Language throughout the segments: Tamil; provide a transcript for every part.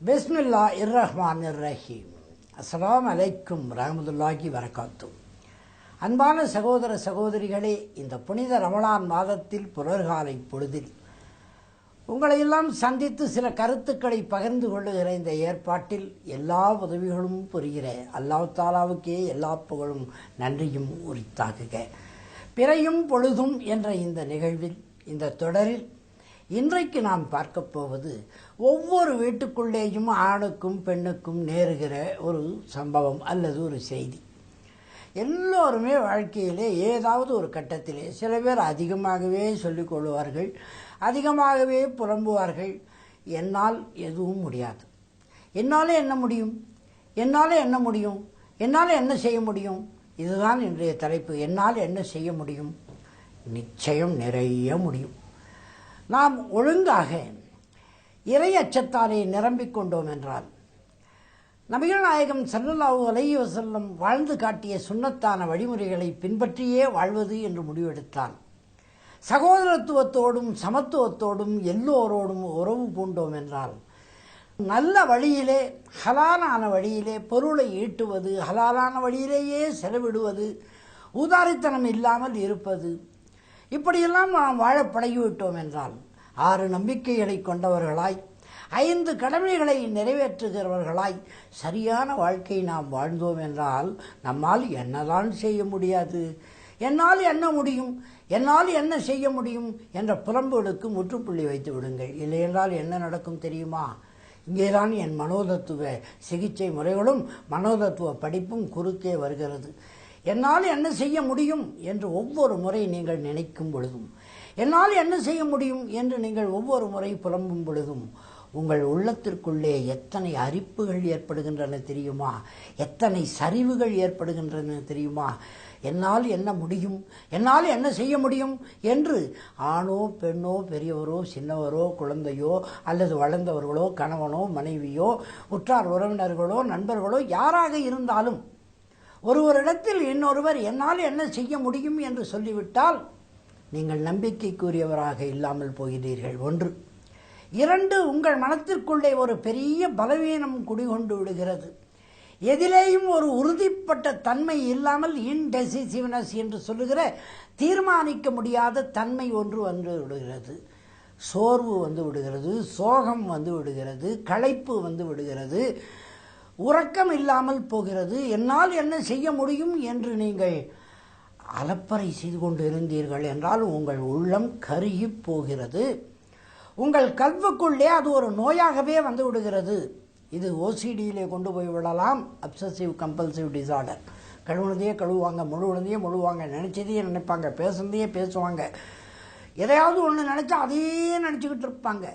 பிஸ்மில்லா இர் ரஹ்மான் இர் ரஹீம் அஸ்லாம் அலைக்கும் ரஹமதுல்லாஹி வரகாத்தும் அன்பான சகோதர சகோதரிகளே இந்த புனித ரமலான் மாதத்தில் புலர்காலை பொழுதில் உங்களையெல்லாம் சந்தித்து சில கருத்துக்களை பகிர்ந்து கொள்ளுகிற இந்த ஏற்பாட்டில் எல்லா உதவிகளும் புரிகிற அல்லாஹ் தாலாவுக்கே எல்லா புகழும் நன்றியும் உரித்தாகுக. பிறையும் பொழுதும் என்ற இந்த நிகழ்வில் இந்த தொடரில் இன்றைக்கு நாம் பார்க்கப் போவது ஒவ்வொரு வீட்டுக்குள்ளேயும் ஆணுக்கும் பெண்ணுக்கும் நேருகிற ஒரு சம்பவம் அல்லது ஒரு செய்தி. எல்லோருமே வாழ்க்கையிலே ஏதாவது ஒரு கட்டத்திலே சில பேர் அதிகமாகவே சொல்லிக் கொள்வார்கள். அதிகமாகவே புலம்புவார்கள். என்னால் எதுவும் முடியாது. என்னால் என்ன முடியும்? என்னால் என்ன முடியும்? என்னால் என்ன செய்ய முடியும்? இதுதான் இன்றைய தலைப்பு. என்னால் என்ன செய்ய முடியும்? நிச்சயம் நிறைய முடியும். நாம் ஒழுங்காக இறை அச்சத்தாலே நிரம்பிக் கொண்டோம் என்றால் நபிகள் நாயகம் சல்லல்லாஹு அலைய வஸல்லம் வாழ்ந்து காட்டிய சுண்ணத்தான வழிமுறைகளை பின்பற்றியே வாழ்வது என்று முடிவெடுத்தான் சகோதரத்துவத்தோடும் சமத்துவத்தோடும் எல்லோரோடும் உறவு பூண்டோம் என்றால் நல்ல வழியிலே ஹலாலான வழியிலே பொருளை ஈட்டுவது ஹலாலான வழியிலேயே செலவிடுவது உதாரித்தனம் இல்லாமல் இருப்பது இப்படியெல்லாம் நாம் வாழ பழகிவிட்டோம் என்றால் ஆறு நம்பிக்கைகளை கொண்டவர்களாய் ஐந்து கடமைகளை நிறைவேற்றுகிறவர்களாய் சரியான வாழ்க்கை நாம் வாழ்ந்தோம் என்றால் நம்மால் என்னதான் செய்ய முடியாது? என்னால் என்ன முடியும்? என்னால் என்ன செய்ய முடியும்? என்ற புலம்புகளுக்கு முற்றுப்புள்ளி வைத்து விடுங்கள். இல்லையென்றால் என்ன நடக்கும் தெரியுமா? இங்கேதான் என் மனோதத்துவ சிகிச்சை முறைகளும் மனோதத்துவ படிப்பும் குறுக்கே வருகிறது. என்னால் என்ன செய்ய முடியும் என்று ஒவ்வொரு முறை நீங்கள் நினைக்கும் பொழுதும் என்னால் என்ன செய்ய முடியும் என்று நீங்கள் ஒவ்வொரு முறை புலம்பும் பொழுதும் உங்கள் உள்ளத்திற்குள்ளே எத்தனை அரிப்புகள் ஏற்படுகின்றன தெரியுமா? எத்தனை சரிவுகள் ஏற்படுகின்றன தெரியுமா? என்னால் என்ன முடியும்? என்னால் என்ன செய்ய முடியும்? என்று ஆணோ பெண்ணோ பெரியவரோ சின்னவரோ குழந்தையோ அல்லது வளர்ந்தவர்களோ கணவனோ மனைவியோ உற்றார் உறவினர்களோ நண்பர்களோ யாராக இருந்தாலும் ஒருவரிடத்தில் இன்னொருவர் என்னால் என்ன செய்ய முடியும் என்று சொல்லிவிட்டால் நீங்கள் நம்பிக்கைக்குரியவராக இல்லாமல் போகிறீர்கள். ஒன்று இரண்டு உங்கள் மனத்திற்குள்ளே ஒரு பெரிய பலவீனம் குடிகொண்டு விடுகிறது. எதிலேயும் ஒரு உறுதிப்பட்ட தன்மை இல்லாமல் இன்டெசிசிவ்னஸ் என்று சொல்லுகிற தீர்மானிக்க முடியாத தன்மை ஒன்று வந்து விடுகிறது. சோர்வு வந்து விடுகிறது சோகம் வந்து விடுகிறது களைப்பு வந்து விடுகிறது உறக்கம் இல்லாமல் போகிறது. என்னால் என்ன செய்ய முடியும் என்று நீங்கள் அலப்பறை செய்து கொண்டு இருந்தீர்கள் என்றால் உங்கள் உள்ளம் கருகி போகிறது. உங்கள் கல்வுக்குள்ளே அது ஒரு நோயாகவே வந்து விடுகிறது. இது ஓசிடியிலே கொண்டு போய் விடலாம். அப்சசிவ் கம்பல்சிவ் டிசார்டர் கழுவுனதையே கழுவுவாங்க முழுவதையே முழுவாங்க நினச்சதையே நினைப்பாங்க பேசுனதையே பேசுவாங்க. எதையாவது ஒன்று நினச்சா அதையே நினச்சிக்கிட்டு இருப்பாங்க.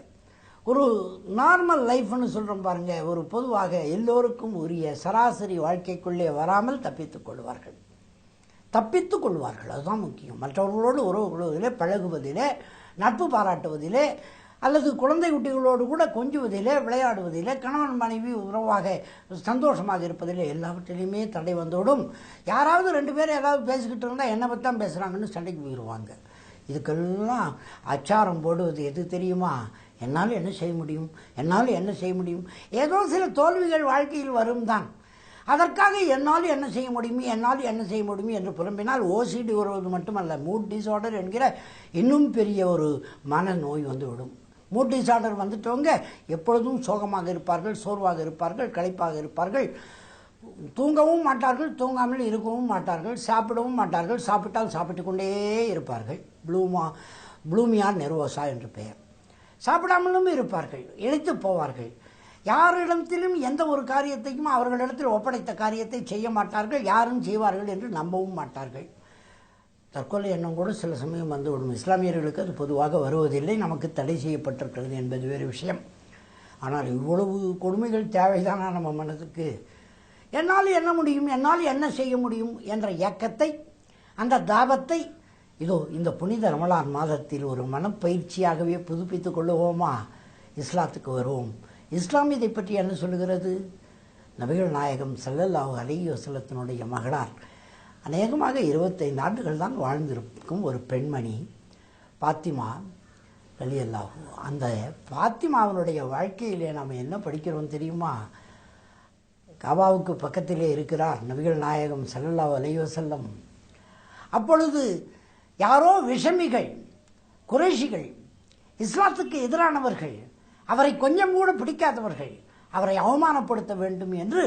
ஒரு நார்மல் லைஃப்னு சொல்கிறோம் பாருங்கள் ஒரு பொதுவாக எல்லோருக்கும் உரிய சராசரி வாழ்க்கைக்குள்ளே வராமல் தப்பித்துக் கொள்வார்கள். தப்பித்துக் கொள்வார்கள். அதுதான் முக்கியம். மற்றவர்களோடு உறவு கொள்வதிலே பழகுவதிலே நட்பு பாராட்டுவதிலே அல்லது குழந்தை குட்டிகளோடு கூட கொஞ்சுவதிலே விளையாடுவதிலே கணவன் மனைவி உறவாக சந்தோஷமாக இருப்பதிலே எல்லாவற்றிலையுமே தடை வந்துவிடும் யாராவது ரெண்டு பேரும் ஏதாவது பேசிக்கிட்டு இருந்தால் என்னை பற்றி தான் பேசுகிறாங்கன்னு சண்டைக்கு போயிடுவாங்க இதுக்கெல்லாம் அச்சாரம் போடுவது எது தெரியுமா? என்னால் என்ன செய்ய முடியும்? என்னால் என்ன செய்ய முடியும்? ஏதோ சில தோல்விகள் வாழ்க்கையில் வரும் தான் அதற்காக என்னால் என்ன செய்ய முடியும் என்னால் என்ன செய்ய முடியும் என்று புலம்பினால் ஓசிடி வருவது மட்டுமல்ல. மூட் டிசார்டர் என்கிற இன்னும் பெரிய ஒரு மன நோய் வந்துவிடும். மூட் டிசார்டர் வந்துட்டவங்க எப்பொழுதும் சோகமாக இருப்பார்கள் சோர்வாக இருப்பார்கள் களைப்பாக இருப்பார்கள். தூங்கவும் மாட்டார்கள் தூங்காமல் இருக்கவும் மாட்டார்கள் சாப்பிடவும் மாட்டார்கள் சாப்பிட்டால் சாப்பிட்டு கொண்டே இருப்பார்கள். ப்ளூமா ப்ளூமியார் நெர்வோசா என்று பெயர். சாப்பிடாமலும் இருப்பார்கள் இழைத்து போவார்கள். யாரிடத்திலும் எந்த ஒரு காரியத்தையும் அவர்களிடத்தில் ஒப்படைத்த காரியத்தை செய்ய மாட்டார்கள் யாரும் செய்வார்கள் என்று நம்பவும் மாட்டார்கள். தற்கொலை எண்ணம் கூட சில சமயம் வந்துவிடும். இஸ்லாமியர்களுக்கு அது பொதுவாக வருவதில்லை. நமக்கு தடை செய்யப்பட்டிருக்கிறது என்பது வேறு விஷயம். ஆனால் இவ்வளவு கொடுமைகள் தேவைதானா நம்ம மனதுக்கு? என்னால் என்ன முடியும்? என்னால் என்ன செய்ய முடியும்? என்ற இயக்கத்தை அந்த தாபத்தை இதோ இந்த புனித ரமலான் மாதத்தில் ஒரு மனப்பயிற்சியாகவே புதுப்பித்து கொள்ளுவோமா? இஸ்லாத்துக்கு வருவோம். இஸ்லாம் இதை பற்றி என்ன சொல்லுகிறது? நபிகள் நாயகம் சல்லல்லாஹு அலைஹி வஸல்லத்தினுடைய மகளார் அநேகமாக இருபத்தைந்து ஆண்டுகள் தான் வாழ்ந்திருக்கும் ஒரு பெண்மணி பாத்திமா ரலியல்லாஹு அந்த பாத்திமாவனுடைய வாழ்க்கையிலே நாம் என்ன படிக்கிறோம் தெரியுமா? காபாவுக்கு பக்கத்திலே இருக்கிறார் நபிகள் நாயகம் செல்லல்லா அலைஹி வஸல்லம். அப்பொழுது யாரோ விஷமிகள் குறைஷிகள் இஸ்லாத்துக்கு எதிரானவர்கள் அவரை கொஞ்சம் கூட பிடிக்காதவர்கள் அவரை அவமானப்படுத்த வேண்டும் என்று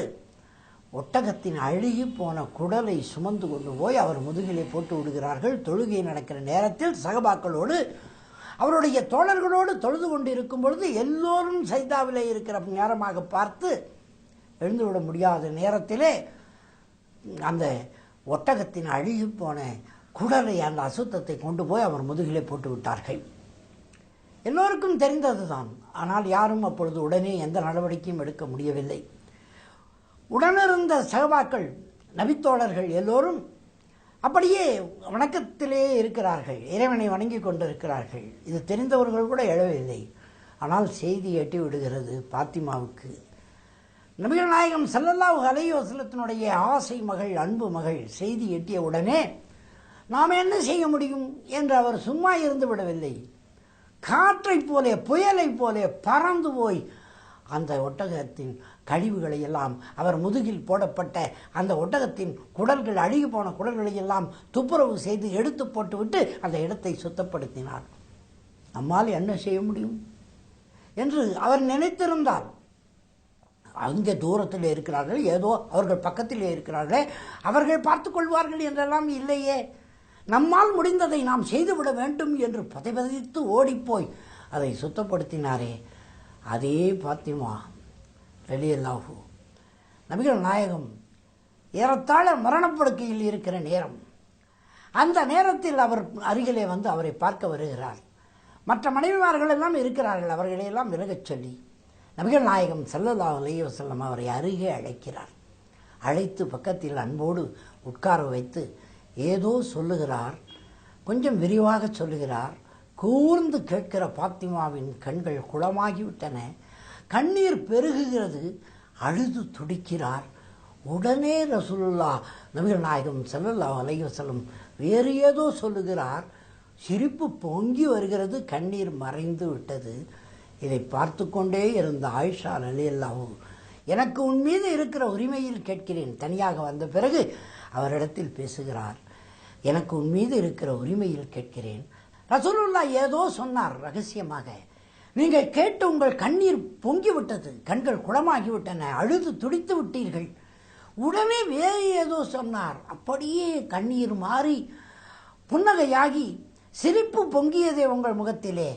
ஒட்டகத்தின் அழுகி போன குடலை சுமந்து கொண்டு போய் அவர் முதுகிலே போட்டு விடுகிறார்கள். தொழுகை நடக்கிற நேரத்தில் சகபாக்களோடு அவருடைய தோழர்களோடு தொழுது கொண்டு இருக்கும் பொழுது எல்லோரும் சைதாவிலே இருக்கிற நேரமாக பார்த்து எழுந்துவிட முடியாத நேரத்திலே அந்த ஒட்டகத்தின் அழுகி போன குடலை அந்த அசுத்தத்தை கொண்டு போய் அவர் முதுகிலே போட்டு விட்டார்கள். எல்லோருக்கும் தெரிந்ததுதான். ஆனால் யாரும் அப்பொழுது உடனே எந்த நடவடிக்கையும் எடுக்க முடியவில்லை. உடனிருந்த சகபாக்கள் நபித்தோழர்கள் எல்லோரும் அப்படியே வணக்கத்திலே இருக்கிறார்கள். இறைவனை வணங்கி கொண்டிருக்கிறார்கள். இது தெரிந்தவர்கள் கூட எழவில்லை. ஆனால் செய்தி எட்டி விடுகிறது பாத்திமாவுக்கு. நபிகள் நாயகம் ஸல்லல்லாஹு அலையோசலத்தினுடைய ஆசை மகள் அன்பு மகள் செய்தி எட்டிய உடனே நாம் என்ன செய்ய முடியும்? என்று அவர் சும்மா இருந்து விடவில்லை. காற்றைப் போலே புயலைப் போலே பறந்து போய் அந்த ஒட்டகத்தின் கழிவுகளை எல்லாம் அவர் முதுகில் போடப்பட்ட அந்த ஒட்டகத்தின் குடல்கள் அழுகி போன குடல்களை எல்லாம் துப்புரவு செய்து எடுத்து போட்டுவிட்டு அந்த இடத்தை சுத்தப்படுத்தினார். நம்மால் என்ன செய்ய முடியும்? என்று அவர் நினைத்திருந்தார். அங்கே தூரத்தில் இருக்கிறார்கள் ஏதோ அவர்கள் பக்கத்திலே இருக்கிறார்களே அவர்கள் பார்த்து கொள்வார்கள் என்றெல்லாம் இல்லையே. நம்மால் முடிந்ததை நாம் செய்துவிட வேண்டும் என்று பதைபதைத்து ஓடிப்போய் அதை சுத்தப்படுத்தினாரே. அதே பாத்திமா வெளியல்லாகு நபிகள் நாயகம் ஏறத்தாழ மரணப்படுக்கையில் இருக்கிற நேரம். அந்த நேரத்தில் அவர் அருகிலே வந்து அவரை பார்க்க வருகிறார். மற்ற மனைவிமார்கள் எல்லாம் இருக்கிறார்கள் அவர்களையெல்லாம் விலகச் சொல்லி. நபிகள் நாயகம் ஸல்லல்லாஹு அலைஹி செல்லம் அவரை அருகே அழைக்கிறார். அழைத்து பக்கத்தில் அன்போடு உட்கார வைத்து ஏதோ சொல்லுகிறார் கொஞ்சம் விரிவாக சொல்லுகிறார். கூர்ந்து கேட்கிற பாத்திமாவின் கண்கள் குளமாகிவிட்டன. கண்ணீர் பெருகுகிறது. அழுது துடிக்கிறார். உடனே ரசூலுல்லா நபிகள் நாயகம் செல்லல்லா அலைஹி வேறு ஏதோ சொல்லுகிறார். சிரிப்பு பொங்கி வருகிறது. கண்ணீர் மறைந்து விட்டது. இதை பார்த்து கொண்டே இருந்த ஆயிஷா ரலியல்லாஹு எனக்கு உன் மீது இருக்கிற உரிமையில் கேட்கிறேன். தனியாக வந்த பிறகு அவரிடத்தில் பேசுகிறார். எனக்கு உன் மீது இருக்கிற உரிமையில் கேட்கிறேன். ரசூலுல்லா ஏதோ சொன்னார் ரகசியமாக. நீங்கள் கேட்டு உங்கள் கண்ணீர் பொங்கிவிட்டது கண்கள் குளமாகிவிட்டன அழுது துடித்து விட்டீர்கள். உடனே வேறு ஏதோ சொன்னார். அப்படியே கண்ணீர் மாறி புன்னகையாகி சிரிப்பு பொங்கியதே உங்கள் முகத்திலே.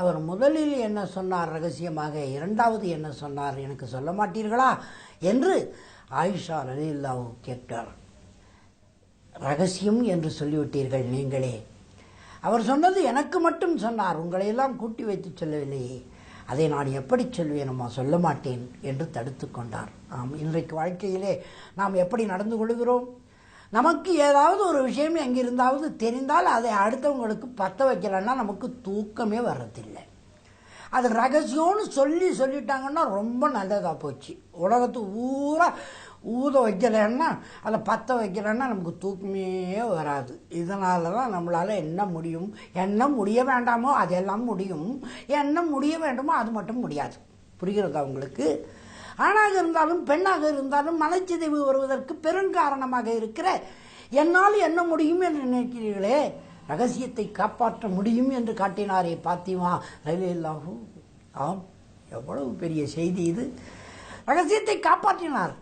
அவர் முதலில் என்ன சொன்னார் ரகசியமாக? இரண்டாவது என்ன சொன்னார்? எனக்கு சொல்ல மாட்டீர்களா? என்று ஆயிஷா ரலில்லாஹு கேட்டார். ரகசியம் என்று சொல்லிவிட்டீர்கள் நீங்களே. அவர் சொன்னது எனக்கு மட்டும் சொன்னார். உங்களை எல்லாம் கூட்டி வைத்து சொல்லவில்லையே அதை நான் எப்படி சொல்வேனுமா? சொல்ல மாட்டேன் என்று தடுத்து கொண்டார். ஆம் இன்றைக்கு வாழ்க்கையிலே நாம் எப்படி நடந்து கொள்கிறோம்? நமக்கு ஏதாவது ஒரு விஷயம் எங்கிருந்தாவது தெரிந்தால் அதை அடுத்தவங்களுக்கு பற்ற வைக்கலன்னா நமக்கு தூக்கமே வர்றதில்லை. அது ரகசியம்னு சொல்லி சொல்லிட்டாங்கன்னா ரொம்ப நல்லதாக போச்சு. உலகத்து ஊரா ஊத வைக்கலைன்னா அதை பற்ற வைக்கலைன்னா நமக்கு தூக்கமே வராது. இதனால தான் நம்மளால் என்ன முடியும்? என்ன முடிய வேண்டாமோ அதெல்லாம் முடியும். என்ன முடிய வேண்டுமோ அது மட்டும் முடியாது. புரிகிறதா உங்களுக்கு? ஆணாக இருந்தாலும் பெண்ணாக இருந்தாலும் மனச்சிதைவு வருவதற்கு பெருங்காரணமாக இருக்கிற என்னால் என்ன முடியும் என்று நினைக்கிறீர்களே? ரகசியத்தை காப்பாற்ற முடியும் என்று காட்டினாரே பாத்திமா. ரயிலாகு ஆம் எவ்வளவு பெரிய செய்தி இது. ரகசியத்தை காப்பாற்றினார்.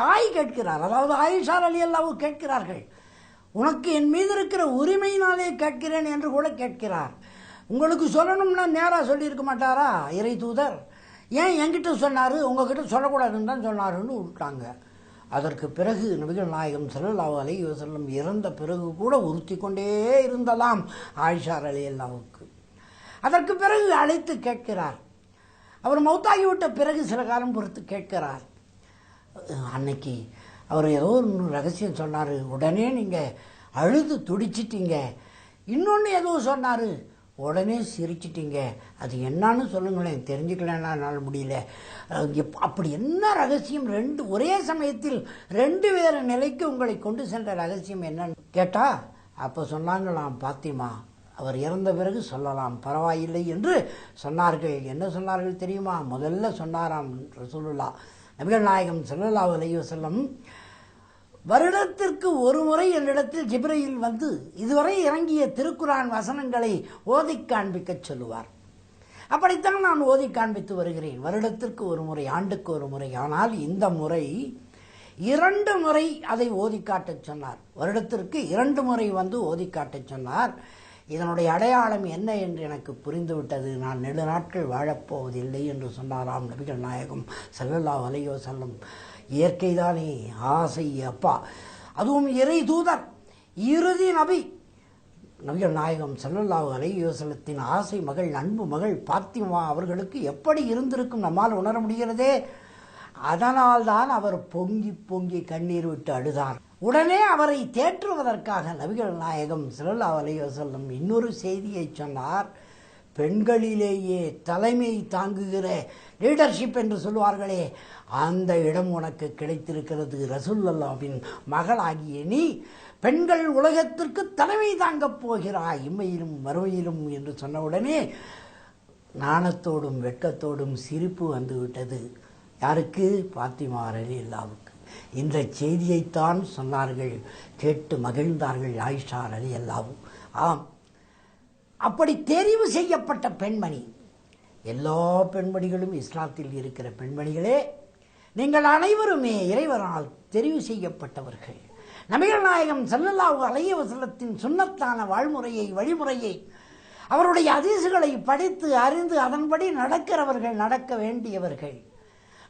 தாய் கேட்கிறார். அதாவது ஆயுஷார் அலி அல்லாவு கேட்கிறார்கள். உனக்கு என் மீது இருக்கிற உரிமையினாலே கேட்கிறேன் என்று கூட கேட்கிறார். உங்களுக்கு சொல்லணும்னா நேராக சொல்லியிருக்க மாட்டாரா? இறை தூதர். ஏன் என்கிட்ட சொன்னார்? உங்ககிட்ட சொல்லக்கூடாதுன்னு தான் சொன்னாருன்னு விட்டாங்க. அதற்கு பிறகு நபிகள் நாயகம் ஸல்லல்லாஹு அலி வசல்லம் இறந்த பிறகு கூட உறுத்தி கொண்டே இருந்தலாம் ஆயுஷார் அலி அல்லாவுக்கு அதற்கு பிறகு அழைத்து கேட்கிறார். அவர் மௌத்தாகிவிட்ட பிறகு சில காலம் பொறுத்து கேட்கிறார். அன்னைக்கு அவர் ஏதோ ஒரு ரகசியம் சொன்னார். உடனே நீங்கள் அழுது துடிச்சிட்டிங்க. இன்னொன்று ஏதோ சொன்னார். உடனே சிரிச்சிட்டிங்க. அது என்னான்னு சொல்லுங்களேன். தெரிஞ்சுக்கலன்னா என்னால் முடியல. எப்- அப்படி என்ன ரகசியம்? ரெண்டு ஒரே சமயத்தில் ரெண்டு வேறு நிலைக்கு உங்களை கொண்டு சென்ற ரகசியம் என்னன்னு கேட்டா அப்போ சொன்னாங்களாம் பாத்திமா அவர் இறந்த பிறகு சொல்லலாம். பரவாயில்லை என்று சொன்னார்கள். என்ன சொன்னார்கள் தெரியுமா? முதல்ல சொன்னாராம் ரசூலுல்லா நபிகள் நாயகம் ஸல்லல்லாஹு அலைஹி செல்லம் வருடத்திற்கு ஒரு முறை என்னிடத்தில் ஜிப்ரையில் வந்து இதுவரை இறங்கிய திருக்குரான் வசனங்களை ஓதிக் காண்பிக்கச் சொல்லுவார். அப்படித்தான் நான் ஓதி காண்பித்து வருகிறேன். வருடத்திற்கு ஒரு முறை ஆண்டுக்கு ஒரு முறை. ஆனால் இந்த முறை இரண்டு முறை அதை ஓதி காட்டச் சொன்னார். வருடத்திற்கு இரண்டு முறை வந்து ஓதி காட்டச் சொன்னார். இதனுடைய அடையாளம் என்ன என்று எனக்கு புரிந்துவிட்டது. நான் நெடு நாட்கள் வாழப்போவதில்லை என்று சொன்னாராம் நபிகள் நாயகம் ஸல்லல்லாஹு வலையோ செல்லும் இயற்கைதானே ஆசை அப்பா. அதுவும் இறை தூதர் இறுதி நபி. நபிகள் நாயகம் செல்லல்லாவு அலையோசலத்தின் ஆசை மகள் அன்பு மகள் பாத்திமா அவர்களுக்கு எப்படி இருந்திருக்கும் நம்மால் உணர முடிகிறதே? அதனால்தான் அவர் பொங்கி பொங்கி கண்ணீர் விட்டு அழுதார். உடனே அவரை தேற்றுவதற்காக நபிகள் நாயகம் சிலல்லா அலைய செல்லும் இன்னொரு செய்தியை சொன்னார் பெண்களிலேயே தலைமை தாங்குகிற லீடர்ஷிப் என்று சொல்வார்களே அந்த இடம் உனக்கு கிடைத்திருக்கிறது ரசூலுல்லாவின் மகளாகிய நீ பெண்கள் உலகத்திற்கு தலைமை தாங்கப் போகிறாய் இம்மையிலும் மறுமையிலும் என்று சொன்னவுடனே நாணத்தோடும் வெட்கத்தோடும் சிரிப்பு வந்துவிட்டது. யாருக்கு? பாத்திமா ரலியல்லாவுக்கு இந்த செய்தியைத்தான் சொன்னார்கள். கேட்டு மகிழ்ந்தார்கள் ஆயிஷா ரலியல்லாவும் ஆம். அப்படி தெரிவு செய்யப்பட்ட பெண்மணி. எல்லா பெண்மணிகளும் இஸ்லாத்தில் இருக்கிற பெண்மணிகளே நீங்கள் அனைவருமே இறைவனால் தெரிவு செய்யப்பட்டவர்கள். நபிகள் நாயகம் ஸல்லல்லாஹு அலைஹி சுன்னத்தான வாழ்முறையை வழிமுறையை அவருடைய அதிசுகளை படித்து அறிந்து அதன்படி நடக்கிறவர்கள் நடக்க வேண்டியவர்கள்.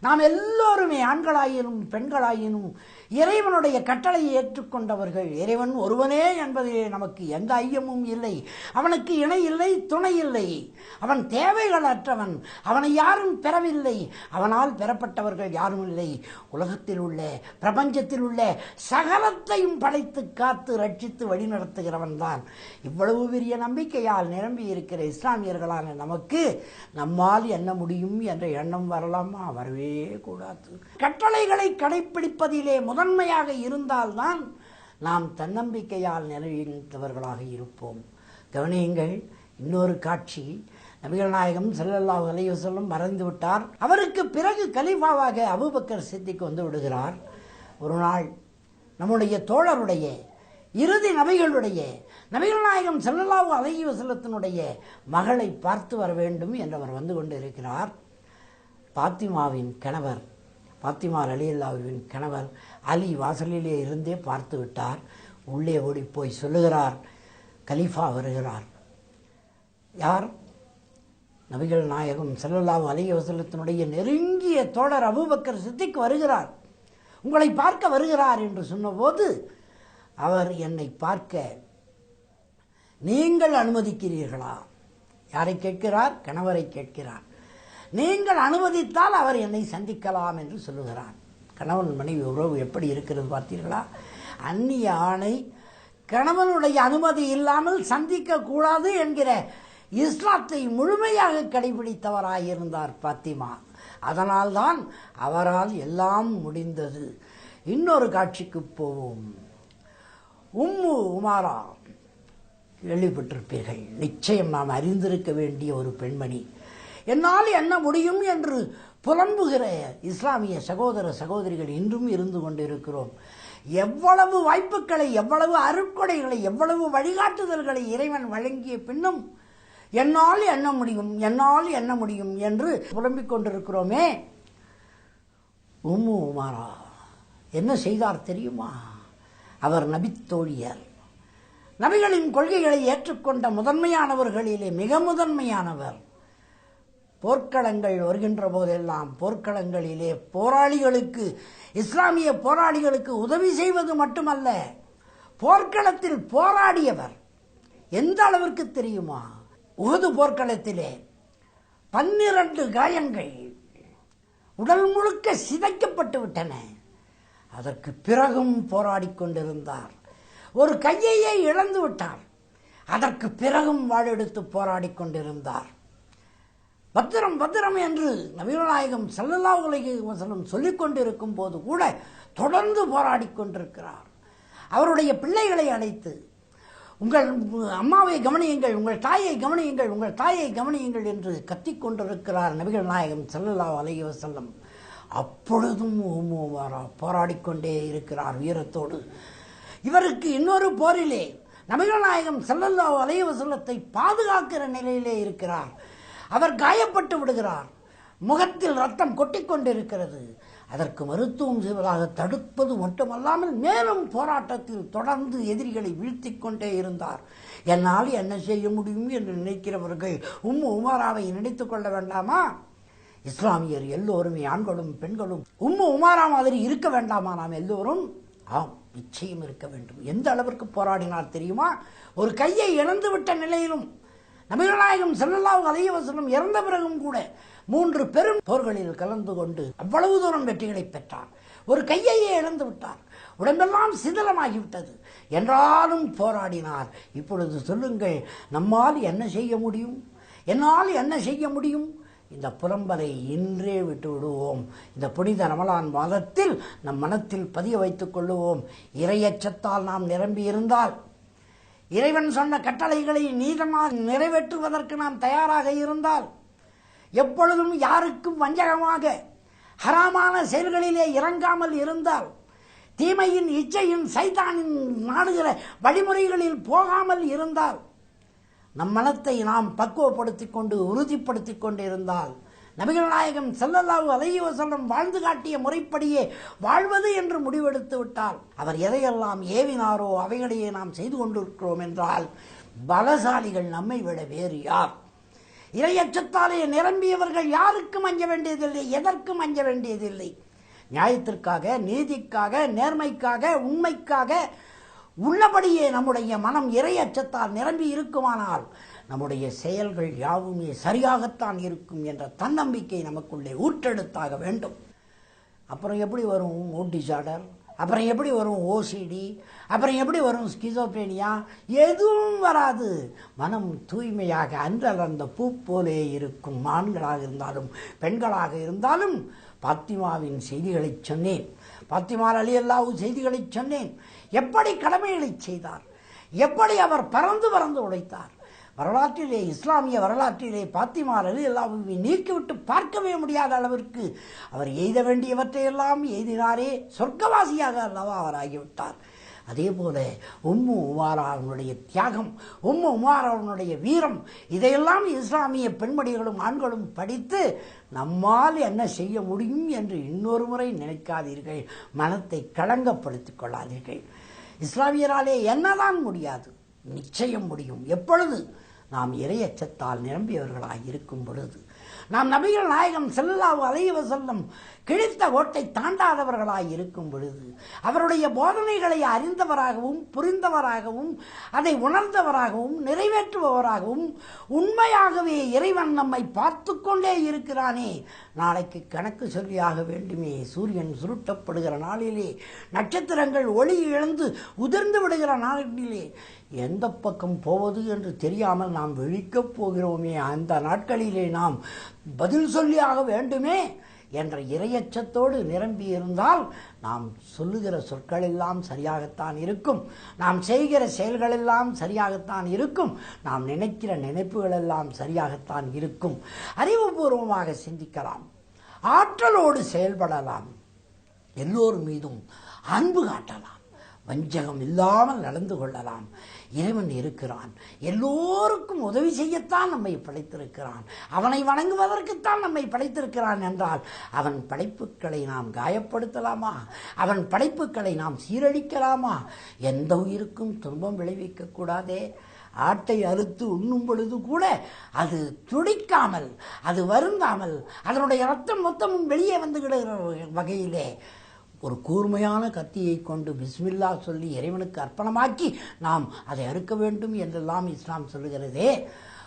நாம் எல்லோருமே ஆண்களாயினும் பெண்களாயினும் இறைவனுடைய கட்டளையை ஏற்றுக்கொண்டவர்கள். இறைவன் ஒருவனே என்பதிலே நமக்கு எந்த ஐயமும் இல்லை. அவனுக்கு இணை இல்லை துணை இல்லை. அவன் தேவைகள் அற்றவன் அவனை யாரும் பெறவில்லை. அவனால் பெறப்பட்டவர்கள் யாரும் இல்லை. உலகத்தில் உள்ள பிரபஞ்சத்தில் உள்ள சகலத்தையும் படைத்து காத்து ரட்சித்து வழிநடத்துகிறவன் தான். இவ்வளவு பெரிய நம்பிக்கையால் நிரம்பி இருக்கிற இஸ்லாமியர்களான நமக்கு நம்மால் என்ன முடியும் என்ற எண்ணம் வரலாமா? வரவே கூடாது. கட்டளைகளை கடைப்பிடிப்பதிலே முதன்மையாக இருந்தால்தான் நாம் தன்னம்பிக்கையால் நிறைவேற்றவர்களாக இருப்போம். கவனியுங்கள் இன்னொரு காட்சி. நபிகள் நாயகம் செல்லல்லா அலைஹி வஸல்லம் மறந்து விட்டார். அவருக்கு பிறகு கலீஃபாவாக அபூபக்கர் சித்திக்கு வந்து விடுகிறார். ஒரு நாள் நம்முடைய தோழருடைய இறுதி நபிகளுடைய நபிகள் நாயகம் செல்லல்லாவு அலைஹி வஸல்லத்தினுடைய மகளை பார்த்து வர வேண்டும் என்று அவர் வந்து கொண்டிருக்கிறார். பாத்திமாவின் கணவர் பாத்திமா அல்லாஹுவின் கணவர் அலி வாசலிலே இருந்தே பார்த்து விட்டார். உள்ளே ஓடி போய் சொல்லுகிறார் கலீஃபா வருகிறார். யார்? நபிகள் நாயகம் ஸல்லல்லாஹு அலைஹி வசலத்தினுடைய நெருங்கிய தோழர் அபுபக்கர் சித்திக் வருகிறார். உங்களை பார்க்க வருகிறார் என்று சொன்னபோது அவர் என்னை பார்க்க நீங்கள் அனுமதிக்கிறீர்களா? யாரை கேட்கிறார்? கணவரை கேட்கிறார். நீங்கள் அனுமதித்தால் அவர் என்னை சந்திக்கலாம் என்று சொல்லுகிறார் கணவன் மனைவி உறவு எப்படி இருக்கிறது பார்த்தீர்களா? அந்நிய ஆணை கணவனுடைய அனுமதி இல்லாமல் சந்திக்க கூடாது என்கிற இஸ்லாத்தை முழுமையாக கடைபிடித்தவராயிருந்தார் பாத்திமா. அதனால்தான் அவரால் எல்லாம் முடிந்தது. இன்னொரு காட்சிக்கு போவோம். உம்மு உமாரா கேள்விப்பட்டிருப்பீர்கள். நிச்சயம் நாம் அறிந்திருக்க வேண்டிய ஒரு பெண்மணி. என்னால் என்ன முடியும் என்று புலம்புகிற இஸ்லாமிய சகோதர சகோதரிகள் இன்றும் இருந்து கொண்டிருக்கிறோம். எவ்வளவு வாய்ப்புகளை எவ்வளவு அருட்கொடைகளை எவ்வளவு வழிகாட்டுதல்களை இறைவன் வழங்கிய பின்னும் என்னால் என்ன முடியும் என்னால் என்ன முடியும் என்று புலம்பிக் கொண்டிருக்கிறோமே. உம்மு உமாரா என்ன செய்தார் தெரியுமா? அவர் நபித்தோழியர் நபிகளின் கொள்கைகளை ஏற்றுக்கொண்ட முதன்மையானவர்களிலே மிக முதன்மையானவர். போர்க்களங்கள் வருகின்ற போதெல்லாம் போர்க்களங்களிலே போராளிகளுக்கு இஸ்லாமிய போராளிகளுக்கு உதவி செய்வது மட்டுமல்ல போர்க்களத்தில் போராடியவர் எந்த அளவிற்கு தெரியுமா? உகது போர்க்களத்திலே பன்னிரண்டு காயங்கள் உடல் முழுக்க சிதைக்கப்பட்டு விட்டன. அதற்கு பிறகும் போராடி கொண்டிருந்தார். ஒரு கையையே இழந்து விட்டார். அதற்கு பிறகும் வாழெடுத்து போராடி கொண்டிருந்தார். பத்திரம் பத்திரம் என்று நவீனநாயகம் செல்லல்லா அலைஹி வஸல்லம் சொல்லிக் கொண்டிருக்கும் போது கூட தொடர்ந்து போராடி கொண்டிருக்கிறார். அவருடைய பிள்ளைகளை அழைத்து உங்கள் அம்மாவை கவனியுங்கள் உங்கள் தாயை கவனியுங்கள் உங்கள் தாயை கவனியுங்கள் என்று கத்திக் கொண்டிருக்கிறார் நபிகள் நாயகம் செல்லல்லா அலைஹி வசல்லம் அப்பொழுதும் உம்மு உமாரா போராடிக்கொண்டே இருக்கிறார் வீரத்தோடு. இவருக்கு இன்னொரு போரிலே நபிகள் நாயகம் செல்லல்லா அலைய வசல்லத்தை பாதுகாக்கிற நிலையிலே இருக்கிறார். அவர் காயப்பட்டு விடுகிறார். முகத்தில் ரத்தம் கொட்டிக்கொண்டிருக்கிறது. அதற்கு மருத்துவம் செய்வதாக தடுப்பது மட்டுமல்லாமல் மேலும் போராட்டத்தில் தொடர்ந்து எதிரிகளை வீழ்த்திக் கொண்டே இருந்தார். என்னால் என்ன செய்ய முடியும் என்று நினைக்கிறவர்கள் உம் உமாராவை நினைத்துக் கொள்ள வேண்டாமா? இஸ்லாமியர் எல்லோருமே ஆண்களும் பெண்களும் உம்மு உமாரா மாதிரி இருக்க வேண்டாமா நாம் எல்லோரும்? ஆம் நிச்சயம் இருக்க வேண்டும். எந்த அளவிற்கு போராடினார் தெரியுமா? ஒரு கையை இழந்து விட்ட நிலையிலும் நபிகள்நாயகம் ஸல்லல்லாஹு அலைஹி வஸல்லம் இறந்த பிறகும் கூட மூன்று பெரும் போர்களில் கலந்து கொண்டு அவ்வளவு தூரம் வெற்றிகளை பெற்றார் ஒரு கையையே இழந்து விட்டார் உடம்பெல்லாம் சிதலமாகிவிட்டது என்றாலும் போராடினார். இப்பொழுது சொல்லுங்கள் நம்மால் என்ன செய்ய முடியும்? என்னால் என்ன செய்ய முடியும்? இந்த புலம்பலை இன்றே விட்டு விடுவோம். இந்த புனித ரமலான் மாதத்தில் நம் மனத்தில் பதிய வைத்துக் கொள்ளுவோம். இரையச்சத்தால் நாம் நிரம்பி இருந்தால் இறைவன் சொன்ன கட்டளைகளை நீதமாக நிறைவேற்றுவதற்கு நாம் தயாராக இருந்தால் எப்பொழுதும் யாருக்கும் வஞ்சகமாக ஹராமான செயல்களிலே இறங்காமல் இருந்தால் தீமையின் இச்சையின் சைத்தானின் நாடுகிற வழிமுறைகளில் போகாமல் இருந்தால் நம் மனத்தை நாம் பக்குவப்படுத்திக் கொண்டு உறுதிப்படுத்திக் கொண்டு இருந்தால் நபிகள் நாயகம் செல்லல்லாவு அலைய வஸல்லம் வாழ்ந்து காட்டிய முறைப்படியே வாழ்வது என்று முடிவெடுத்து விட்டால் அவர் எதையெல்லாம் ஏவினாரோ அவைகளையே நாம் செய்து கொண்டிருக்கிறோம் என்றால் பலசாலிகள் நம்மை விட வேறு யார்? இரையச்சத்தாலே நிரம்பியவர்கள் யாருக்கும் அஞ்ச வேண்டியதில்லை? எதற்கும் அஞ்ச வேண்டியதில்லை? நியாயத்திற்காக நீதிக்காக நேர்மைக்காக உண்மைக்காக உள்ளபடியே நம்முடைய மனம் இரையச்சத்தால் நிரம்பி இருக்குமானால் நம்முடைய செயல்கள் யாவுமே சரியாகத்தான் இருக்கும் என்ற தன்னம்பிக்கை நமக்குள்ளே ஊற்றெடுத்தாக வேண்டும். அப்புறம் எப்படி வரும் மூட் டிசார்டர்? அப்புறம் எப்படி வரும் ஓசிடி அப்புறம் எப்படி வரும் ஸ்கிசோபேனியா எதுவும் வராது. மனம் தூய்மையாக அன்றலர்ந்த பூ போலே இருக்கும் ஆண்களாக இருந்தாலும் பெண்களாக இருந்தாலும் பாத்திமாவின் செய்திகளை சொன்னேன். பாத்திமார் அலி அல்லாவு செய்திகளை சொன்னேன். எப்படி கடமைகளை செய்தார்? எப்படி அவர் பறந்து பறந்து உழைத்தார்? வரலாற்றிலே இஸ்லாமிய வரலாற்றிலே பாத்திமார் அலி அல்லாஹுவை நீக்கிவிட்டு பார்க்கவே முடியாத அளவிற்கு அவர் எய்த வேண்டியவற்றையெல்லாம் எய்தினாரே சொர்க்கவாசியாக அல்லவா அவர் ஆகிவிட்டார். அதே போல உம்மு உமாராவனுடைய தியாகம் உம்மு உமாராவனுடைய வீரம் இதையெல்லாம் இஸ்லாமிய பெண்மணிகளும் ஆண்களும் படித்து நம்மால் என்ன செய்ய முடியும் என்று இன்னொரு முறை நினைக்காதீர்கள் மனத்தை களங்கப்படுத்திக் கொள்ளாதீர்கள். இஸ்லாமியராலே என்னதான் முடியாது நிச்சயம் முடியும். எப்பொழுது? நாம் இரையச்சத்தால் நிரம்பியவர்களாக இருக்கும் பொழுது நாம் நபிகள் நாயகம் செல்லாவு அலைவ செல்லும் கிழித்த ஓட்டை தாண்டாதவர்களாய் இருக்கும் பொழுது அவருடைய போதனைகளை அறிந்தவராகவும் புரிந்தவராகவும் அதை உணர்ந்தவராகவும் நிறைவேற்றுபவராகவும் உண்மையாகவே இறைவன் நம்மை பார்த்து கொண்டே இருக்கிறானே நாளைக்கு கணக்கு சொல்லியாக வேண்டுமே. சூரியன் சுருட்டப்படுகிற நாளிலே நட்சத்திரங்கள் ஒளி இழந்து உதிர்ந்து விடுகிற நாளிலே. எந்த பக்கம் போவது என்று தெரியாமல் நாம் விழிக்கப் போகிறோமே. அந்த நாட்களிலே நாம் பதில் சொல்லியாக வேண்டுமே. என்ற இரையச்சத்தோடு நிரம்பி இருந்தால் நாம் சொல்லுகிற சொற்கள் எல்லாம் சரியாகத்தான் இருக்கும். நாம் செய்கிற செயல்கள் எல்லாம் சரியாகத்தான் இருக்கும். நாம் நினைக்கிற நினைப்புகள் எல்லாம் சரியாகத்தான் இருக்கும். அறிவுபூர்வமாக சிந்திக்கலாம். ஆற்றலோடு செயல்படலாம். எல்லோர் மீதும் அன்பு காட்டலாம். வஞ்சகம் இல்லாமல் நடந்து கொள்ளலாம். இறைவன் இருக்கிறான். எல்லோருக்கும் உதவி செய்யத்தான் நம்மை படைத்திருக்கிறான். அவனை வணங்குவதற்குத்தான் நம்மை படைத்திருக்கிறான் என்றால் அவன் படைப்புகளை நாம் காயப்படுத்தலாமா? அவன் படைப்புகளை நாம் சீரழிக்கலாமா? எந்த உயிருக்கும் துன்பம் விளைவிக்க கூடாதே. ஆட்டை அறுத்து உண்ணும் பொழுது கூட அது துடிக்காமல் அது வருந்தாமல் அதனுடைய ரத்தம் மொத்தமும் வெளியே வந்துகிடுகிற வகையிலே ஒரு கூர்மையான கத்தியை கொண்டு பிஸ்மில்லா சொல்லி இறைவனுக்கு அர்ப்பணமாக்கி நாம் அதை அறுக்க வேண்டும் என்றெல்லாம் இஸ்லாம் சொல்லுகிறதே.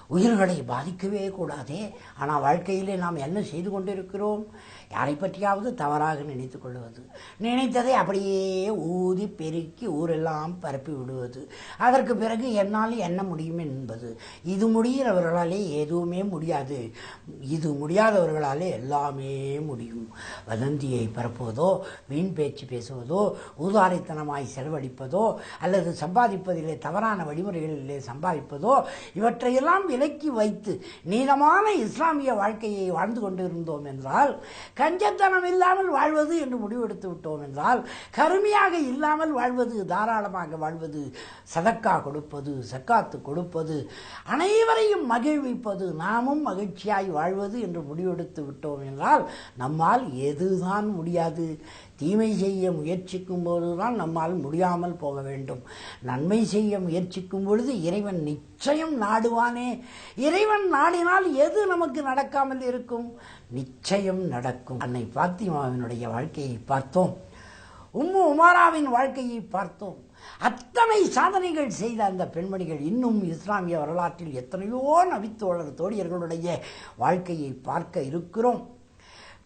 உயிர்களை பாதிக்கவே கூடாதே. ஆனால் வாழ்க்கையிலே நாம் என்ன செய்து கொண்டிருக்கிறோம்? யாரை பற்றியாவது தவறாக நினைத்து கொள்வது. நினைத்ததை அப்படியே ஊதி பெருக்கி ஊரெல்லாம் பரப்பி விடுவது. அதற்கு பிறகு என்னால் என்ன முடியும் என்பது. இது முடிகிறவர்களாலே எதுவுமே முடியாது. இது முடியாதவர்களாலே எல்லாமே முடியும். வதந்தியை பரப்புவதோ வீண் பேச்சு பேசுவதோ ஊதாரித்தனமாய் செலவழிப்பதோ அல்லது சம்பாதிப்பதிலே தவறான வழிமுறைகளிலே சம்பாதிப்பதோ இவற்றையெல்லாம் விலக்கி வைத்து நீளமான இஸ்லாமிய வாழ்க்கையை வாழ்ந்து கொண்டிருந்தோம் என்றால் கஞ்சத்தனம் இல்லாமல் வாழ்வது என்று முடிவெடுத்து விட்டோம் என்றால் கருமையாக இல்லாமல் வாழ்வது தாராளமாக வாழ்வது சதக்கா கொடுப்பது சக்காத்து கொடுப்பது அனைவரையும் மகிழ்விப்பது நாமும் மகிழ்ச்சியாய் வாழ்வது என்று முடிவெடுத்து விட்டோம் என்றால் நம்மால் எதுதான் முடியாது. தீமை செய்ய முயற்சிக்கும் போதுதான் நம்மால் முடியாமல் போக வேண்டும். நன்மை செய்ய முயற்சிக்கும் பொழுது இறைவன் நிச்சயம் நாடுவானே. இறைவன் நாடினால் எது நமக்கு நடக்காமல் இருக்கும்? நிச்சயம் நடக்கும். அன்னை பாத்திமாவினுடைய வாழ்க்கையை பார்த்தோம். உம்மு உமாராவின் வாழ்க்கையை பார்த்தோம். அத்தனை சாதனைகள் செய்த அந்த பெண்மணிகள் இன்னும் இஸ்லாமிய வரலாற்றில் எத்தனையோ நபித்தோழர் தோழியர்களுடைய வாழ்க்கையை பார்க்க இருக்கிறோம்.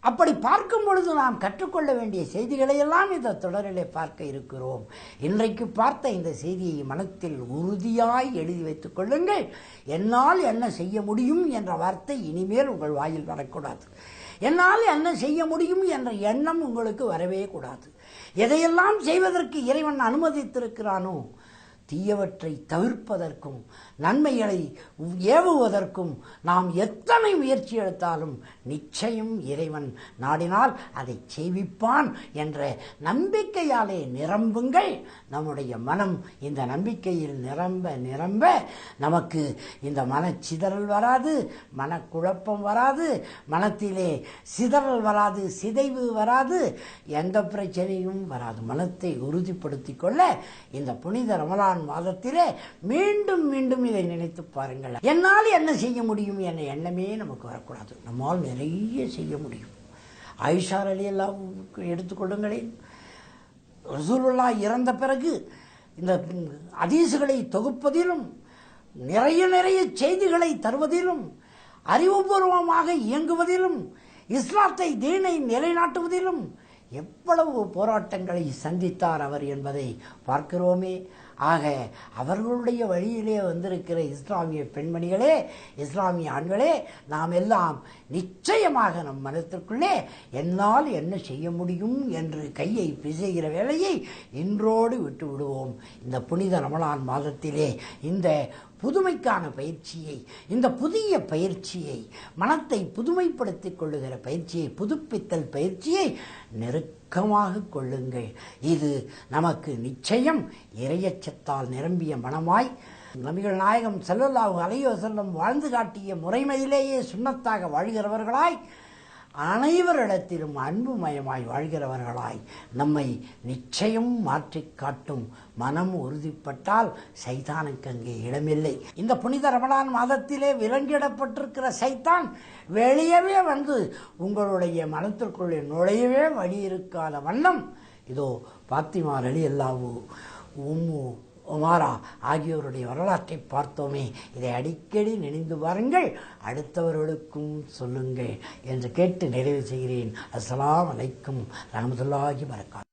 அப்படி பார்க்கும் பொழுது நாம் கற்றுக்கொள்ள வேண்டிய செய்திகளை எல்லாம் இந்த தொடரிலே பார்க்க இருக்கிறோம். இன்றைக்கு பார்த்த இந்த செய்தியை மனத்தில் உறுதியாய் எழுதி வைத்துக் கொள்ளுங்கள். என்னால் என்ன செய்ய முடியும் என்ற வார்த்தை இனிமேல் உங்கள் வாயில் வரக்கூடாது. என்னால் என்ன செய்ய முடியும் என்ற எண்ணம் உங்களுக்கு வரவே கூடாது. எதையெல்லாம் செய்வதற்கு இறைவன் அனுமதித்திருக்கிறானோ தீயவற்றை தவிர்ப்பதற்கும் நன்மைகளை ஏவுவதற்கும் நாம் எத்தனை முயற்சி எடுத்தாலும் நிச்சயம் இறைவன் நாடினால் அதை செய்விப்பான் என்ற நம்பிக்கையாலே நிரம்புங்கள். நம்முடைய மனம் இந்த நம்பிக்கையில் நிரம்ப நிரம்ப நமக்கு இந்த மனச்சிதறல் வராது மனக்குழப்பம் வராது மனத்திலே சிதறல் வராது சிதைவு வராது எந்த பிரச்சனையும் வராது. மனத்தை உறுதிப்படுத்திக் கொள்ள இந்த புனித ரமலான் மாதத்திலே மீண்டும் மீண்டும் இதை நினைத்து பாருங்கள். என்னால் என்ன செய்ய முடியும் என்ற எண்ணமே நமக்கு வரக்கூடாது. நம்மால் நிறைய செய்ய முடியும். ஆயிஷார் அலி எல்லாம் எடுத்துக்கொள்ளுங்களேன் ரசூலுல்லா இறந்த பிறகு இந்த அதீசுகளை தொகுப்பதிலும் நிறைய நிறைய செய்திகளை தருவதிலும் அறிவுபூர்வமாக இயங்குவதிலும் இஸ்லாத்தை தீனை நிலைநாட்டுவதிலும் எவ்வளவு போராட்டங்களை சந்தித்தார் அவர் என்பதை பார்க்கிறோமே. ஆக அவர்களுடைய வழியிலே வந்திருக்கிற இஸ்லாமிய பெண்மணிகளே இஸ்லாமிய ஆண்களே நாம் எல்லாம் நிச்சயமாக நம் மனத்திற்குள்ளே என்னால் என்ன செய்ய முடியும் என்று கையை பிசைகிற வேலையை இன்றோடு விட்டு விடுவோம் இந்த புனித ரமலான் மாதத்திலே இந்த புதுமைக்கான பயிற்சியை இந்த புதிய பயிற்சியை மனத்தை புதுமைப்படுத்திக் கொள்ளுகிற பயிற்சியை புதுப்பித்தல் பயிற்சியை நெருக்கமாக கொள்ளுங்கள். இது நமக்கு நிச்சயம் இரையச்சத்தால் நிரம்பிய மனமாய் நபிகள் நாயகம் செல்லல்லாஹு அலையோ செல்லம் வாழ்ந்து காட்டிய முறைமையிலேயே சுண்ணத்தாக வாழ்கிறவர்களாய் அனைவரிடத்திலும் அன்புமயமாய் வாழ்கிறவர்களாய் நம்மை நிச்சயம் மாற்றிக் காட்டும் மனம் உறுதிப்பட்டால் சைதானுக்கு அங்கே இடமில்லை. இந்த புனித ரமலான் மாதத்திலே விலங்கிடப்பட்டிருக்கிற சைத்தான் வெளியவே வந்து உங்களுடைய மனத்திற்குள்ளே நுழையவே வழி இருக்காத வண்ணம். இதோ பாத்திமா அலி அல்லாவு உம்மு உமாரா ஆகியோருடைய வரலாற்றை பார்த்தோமே. இதை அடிக்கடி நினைந்து பாருங்கள் அடுத்தவர்களுக்கும் சொல்லுங்கள் என்று கேட்டு நிறைவு செய்கிறேன். அஸ்லாம் அலைக்கும் ரஹமத்துல்லாஹி வரகாத்